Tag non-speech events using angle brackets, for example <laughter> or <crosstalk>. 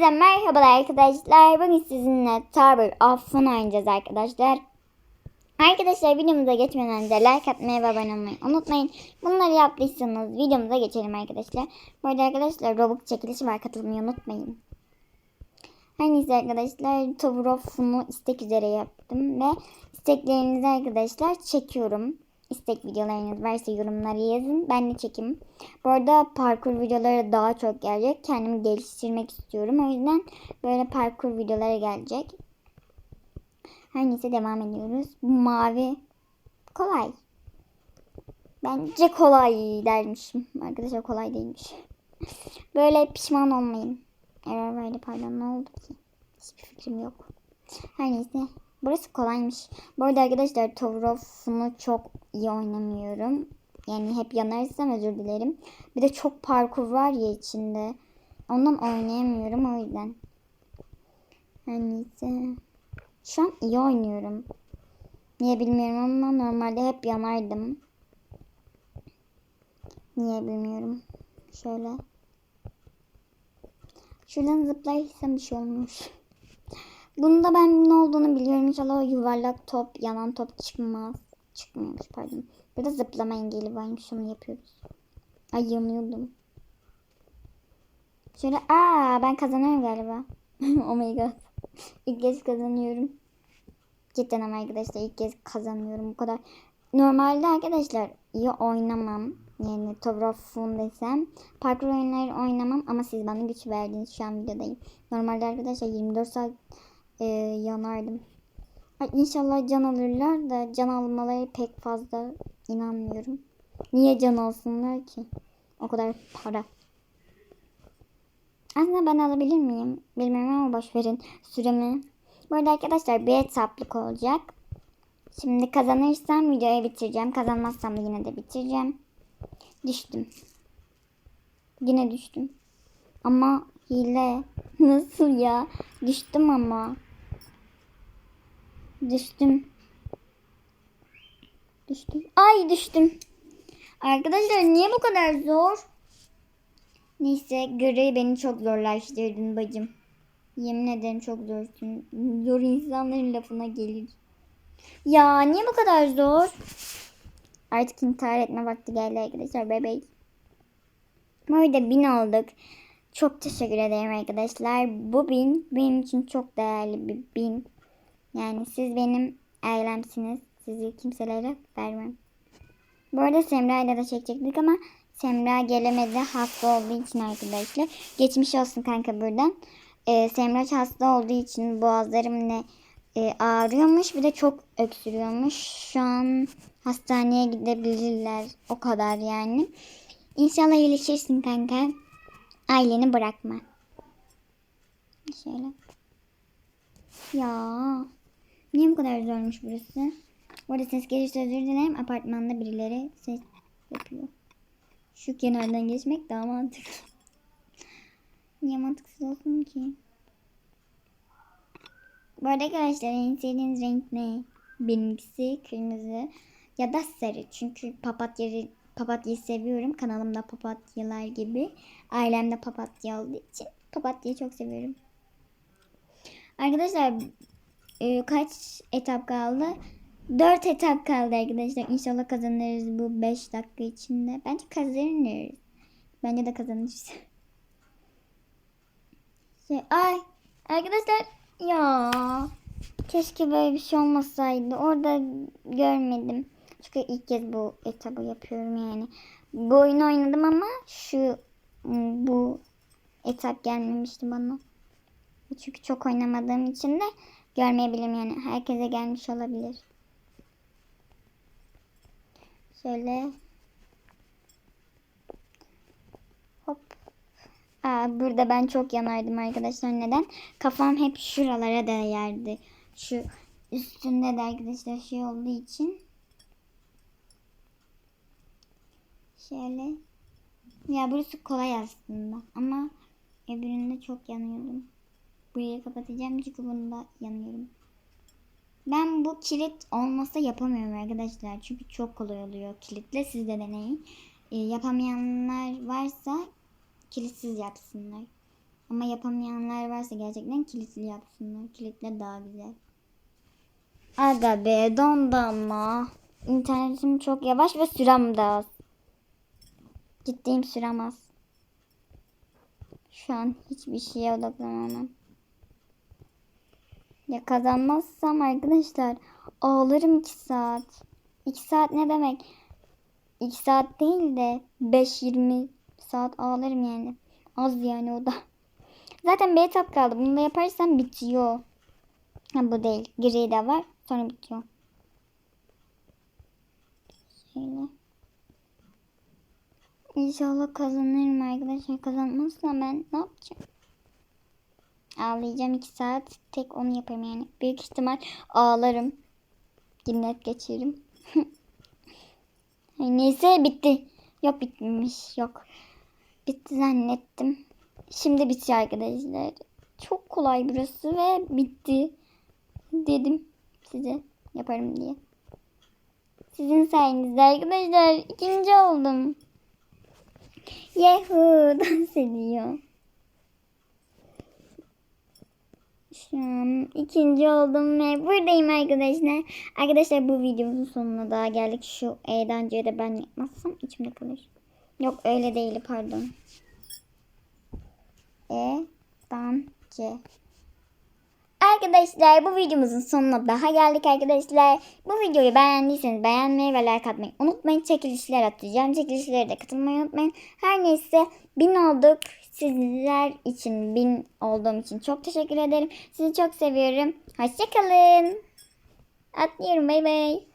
Herkese merhabalar arkadaşlar. Bugün sizinle Tower of Fun oynayacağız arkadaşlar. Arkadaşlar videomuza geçmeden önce like atmayı ve abone olmayı unutmayın. Bunları yaptıysanız videomuza geçelim arkadaşlar. Bu arada arkadaşlar Robux çekilişi var katılmayı unutmayın. Her neyse arkadaşlar Tower of Fun'u istek üzere yaptım ve isteklerinizi arkadaşlar çekiyorum. İstek videolarınız varsa yorumlara yazın. Ben de çekeyim. Bu arada parkur videoları daha çok gelecek. Kendimi geliştirmek istiyorum. O yüzden böyle parkur videoları gelecek. Her neyse devam ediyoruz. Mavi kolay. Bence kolay dermişim. Arkadaşlar kolay değilmiş. <laughs> Böyle pişman olmayın. Error verdi pardon ne oldu ki? Hiçbir fikrim yok. Her neyse. Burası kolaymış. Bu arada arkadaşlar Tower of Fun'u çok iyi oynamıyorum. Yani hep yanarırsam özür dilerim. Bir de çok parkur var ya içinde. Ondan oynayamıyorum o yüzden. Her neyse. Şu an iyi oynuyorum. Niye bilmiyorum ama normalde hep yanardım. Niye bilmiyorum. Şöyle. Şuradan zıplarsam bir şey olmuş. Bunda ben ne olduğunu biliyorum. İnşallah o yuvarlak top, yanan top çıkmaz. Çıkmıyormuş pardon. Burada zıplama engeli varmış. Onu yapıyoruz. Ay yanıyordum. Şöyle aa ben kazanıyorum galiba. <laughs> oh my god. İlk kez kazanıyorum. Cidden ama arkadaşlar ilk kez kazanıyorum. Bu kadar. Normalde arkadaşlar iyi oynamam. Yani Tower of Fun desem. Parkur oyunları oynamam ama siz bana güç verdiniz. Şu an videodayım. Normalde arkadaşlar 24 saat e, yanardım. Ay, İnşallah can alırlar da can almaları pek fazla inanmıyorum. Niye can alsınlar ki? O kadar para. Aslında ben alabilir miyim? Bilmiyorum ama boş verin. Süremi. Bu arada arkadaşlar bir etaplık olacak. Şimdi kazanırsam videoyu bitireceğim. Kazanmazsam da yine de bitireceğim. Düştüm. Yine düştüm. Ama hile. <laughs> Nasıl ya? Düştüm ama. Düştüm. Düştüm. Ay düştüm. Arkadaşlar niye bu kadar zor? Neyse görevi beni çok zorlaştırdın bacım. Yemin ederim çok zorsun. Zor insanların lafına gelir. Ya niye bu kadar zor? Artık intihar etme vakti geldi arkadaşlar bebek. Böyle bin olduk. Çok teşekkür ederim arkadaşlar. Bu bin benim için çok değerli bir bin. Yani siz benim ailemsiniz. Sizi kimselere vermem. Bu arada Semra ile de çekecektik ama Semra gelemedi hasta olduğu için arkadaşlar. Geçmiş olsun kanka buradan. Ee, Semra hasta olduğu için boğazlarım ne e, ağrıyormuş. Bir de çok öksürüyormuş. Şu an hastaneye gidebilirler. O kadar yani. İnşallah iyileşirsin kanka. Aileni bırakma. Şöyle. Ya. Niye bu kadar zormuş burası? Bu arada ses gelirse özür dilerim. Apartmanda birileri ses yapıyor. Şu kenardan geçmek daha mantıklı. <laughs> Niye mantıksız olsun ki? Bu arada arkadaşlar en sevdiğiniz renk ne? Benimkisi kırmızı ya da sarı. Çünkü papatya papatyayı seviyorum. Kanalımda papatyalar gibi. Ailemde papatya olduğu için papatyayı çok seviyorum. Arkadaşlar e, kaç etap kaldı? 4 etap kaldı arkadaşlar. İnşallah kazanırız bu 5 dakika içinde. Bence kazanırız. Bence de kazanırız. <laughs> Şey, ay arkadaşlar ya keşke böyle bir şey olmasaydı. Orada görmedim. Çünkü ilk kez bu etabı yapıyorum yani. Bu oyunu oynadım ama şu bu etap gelmemişti bana. Çünkü çok oynamadığım için de görmeyebilirim yani. Herkese gelmiş olabilir. Şöyle. Hop. Aa, burada ben çok yanardım arkadaşlar. Neden? Kafam hep şuralara değerdi. Şu üstünde de arkadaşlar şey olduğu için. Şöyle. Ya burası kolay aslında. Ama öbüründe çok yanıyordum. Burayı kapatacağım çünkü bunda yanıyorum. Ben bu kilit olmasa yapamıyorum arkadaşlar. Çünkü çok kolay oluyor kilitle. Siz de deneyin. E, yapamayanlar varsa kilitsiz yapsınlar. Ama yapamayanlar varsa gerçekten kilitli yapsınlar. Kilitli daha güzel. Aga be dondu ama. İnternetim çok yavaş ve sürem de az. Ciddiyim sürem az. Şu an hiçbir şeye odaklanamam. Ya kazanmazsam arkadaşlar ağlarım 2 saat. 2 saat ne demek? 2 saat değil de 5-20 saat ağlarım yani. Az yani o da. <laughs> Zaten bir etap kaldı. Bunu da yaparsam bitiyor. Ha, bu değil. Gri de var. Sonra bitiyor. Şöyle. İnşallah kazanırım arkadaşlar. Kazanmazsam ben ne yapacağım? Ağlayacağım 2 saat. Tek onu yaparım yani. Büyük ihtimal ağlarım. Cinnet geçiririm. <laughs> Ay, Neyse bitti. Yok bitmemiş. Yok. Bitti zannettim. Şimdi bitiyor arkadaşlar. Çok kolay burası ve bitti. Dedim size yaparım diye. Sizin sayenizde arkadaşlar ikinci oldum. Yahoo dans ediyor. Şu an ikinci oldum ve buradayım arkadaşlar. Arkadaşlar bu videomuzun sonuna daha geldik. Şu E'den C'ye de ben yapmazsam içimde kalır. Yok öyle değil pardon. E, dan, C. Arkadaşlar bu videomuzun sonuna daha geldik arkadaşlar. Bu videoyu beğendiyseniz beğenmeyi ve like atmayı unutmayın. Çekilişler atacağım. Çekilişlere de katılmayı unutmayın. Her neyse bin olduk. Sizler için bin olduğum için çok teşekkür ederim. Sizi çok seviyorum. Hoşçakalın. Atlıyorum bay bay.